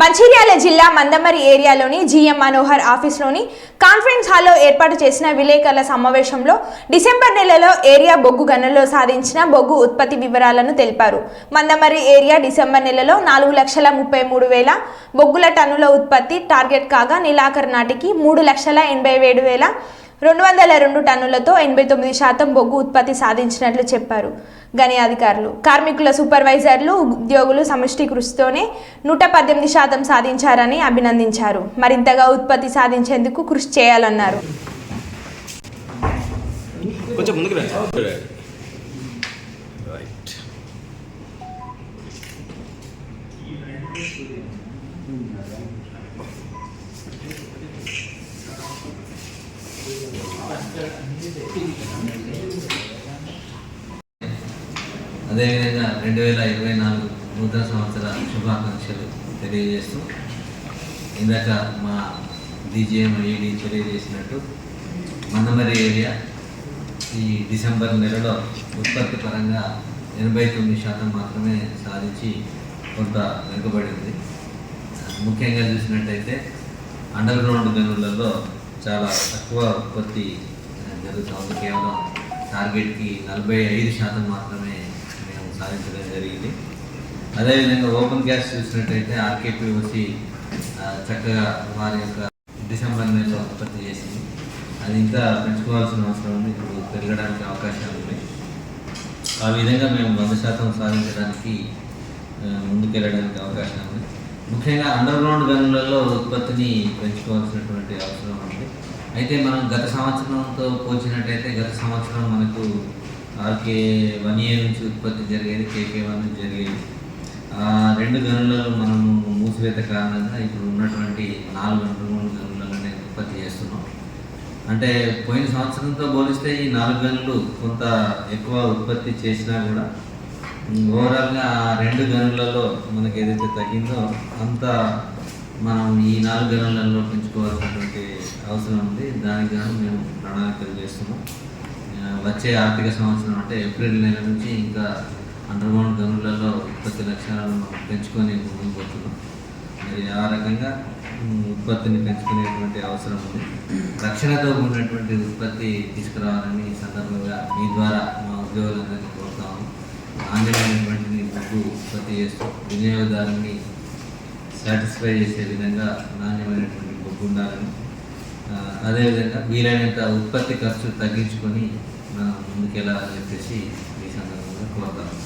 మంచిర్యాల జిల్లా మందమరి ఏరియాలోని జీఎం మనోహర్ ఆఫీస్లోని కాన్ఫరెన్స్ హాల్లో ఏర్పాటు చేసిన విలేకరుల సమావేశంలో డిసెంబర్ నెలలో ఏరియా బొగ్గు గనుల్లో సాధించిన బొగ్గు ఉత్పత్తి వివరాలను తెలిపారు. మందమరి ఏరియా డిసెంబర్ నెలలో నాలుగు లక్షల ముప్పై మూడు వేల బొగ్గుల టన్నుల ఉత్పత్తి టార్గెట్ కాగా నెలాఖరు నాటికి మూడు లక్షల ఎనభై ఏడు వేల రెండు వందల రెండు టన్నులతో ఎనభై తొమ్మిది శాతం బొగ్గు ఉత్పత్తి సాధించినట్లు చెప్పారు గని అధికారులు కార్మికుల సూపర్వైజర్లు ఉద్యోగులు సమష్టి కృషితోనే నూట పద్దెనిమిది శాతం సాధించారని అభినందించారు. మరింతగా ఉత్పత్తి సాధించేందుకు కృషి చేయాలన్నారు. కొంచెం ముందుకు రైట్ అదేవిధంగా రెండు వేల ఇరవై నాలుగు నూతన సంవత్సర శుభాకాంక్షలు తెలియజేస్తూ ఇందాక మా డీజీఎం ఈడీ తెలియజేసినట్టు మందమరి ఏరియా ఈ డిసెంబర్ నెలలో ఉత్పత్తి పరంగా ఎనభై తొమ్మిది శాతం మాత్రమే సాధించి కొంత వెనుకబడి ఉంది. ముఖ్యంగా చూసినట్టయితే అండర్ గ్రౌండ్ గనులలో చాలా తక్కువ ఉత్పత్తి జరుగుతూ ఉంది కేవలం టార్గెట్కి నలభై ఐదు శాతం మాత్రమే మేము సాధించడం జరిగింది. అదేవిధంగా ఓపెన్ గ్యాస్ చూసినట్టయితే ఆర్కేపీ వచ్చి చక్కగా వారి యొక్క డిసెంబర్ నెలలో ఉత్పత్తి చేసింది. అది ఇంకా పెంచుకోవాల్సిన అవసరం ఉంది. ఇప్పుడు పెరగడానికి అవకాశాలు ఉన్నాయి. ఆ విధంగా మేము వంద శాతం సాధించడానికి ముందుకెళ్ళడానికి అవకాశం ఉంది ముఖ్యంగా అండర్ గ్రౌండ్ గనులలో ఉత్పత్తిని పెంచుకోవాల్సినటువంటి అవసరం ఉంది. అయితే మనం గత సంవత్సరంతో పోల్చినట్టయితే గత సంవత్సరం మనకు ఆర్కే వన్ ఇయర్ నుంచి ఉత్పత్తి జరిగేది కేకే వన్ నుంచి జరిగేది. ఆ రెండు గనులలో మనము మూసివేత కారణంగా ఇప్పుడు ఉన్నటువంటి నాలుగు అండర్ మూడు గనులలోనే ఉత్పత్తి చేస్తున్నాం. అంటే పోయిన సంవత్సరంతో పోలిస్తే ఈ నాలుగు గనులు కొంత ఎక్కువ ఉత్పత్తి చేసినా కూడా ఓవరాల్గా ఆ రెండు గనులలో మనకి ఏదైతే తగ్గిందో అంత మనం ఈ నాలుగు గనులలో పెంచుకోవాల్సినటువంటి అవసరం ఉంది. దానికి గాను మేము ప్రణాళికలు చేస్తున్నాం. వచ్చే ఆర్థిక సంవత్సరం అంటే ఏప్రిల్ నెల నుంచి ఇంకా అండర్గ్రౌండ్ గనులలో ఉత్పత్తి లక్ష్యాలను పెంచుకొని ముందుకు పోతున్నాం. మరి ఆ రకంగా ఉత్పత్తిని పెంచుకునేటువంటి అవసరం ఉంది. రక్షణతో ఉన్నటువంటి ఉత్పత్తి తీసుకురావాలని ఈ సందర్భంగా మీ ద్వారా మా ఉద్యోగులందరినీ కోరుతాము నాణ్యమైనటువంటి బొగ్గు ఉత్పత్తి చేస్తూ వినియోగదారుని సాటిస్ఫై చేసే విధంగా నాణ్యమైనటువంటి బొగ్గు ఉండాలని అదేవిధంగా వీలైనంత ఉత్పత్తి ఖర్చు తగ్గించుకొని ముందుకెళ్ళాలని చెప్పేసి ఈ సందర్భంగా కోరుతాము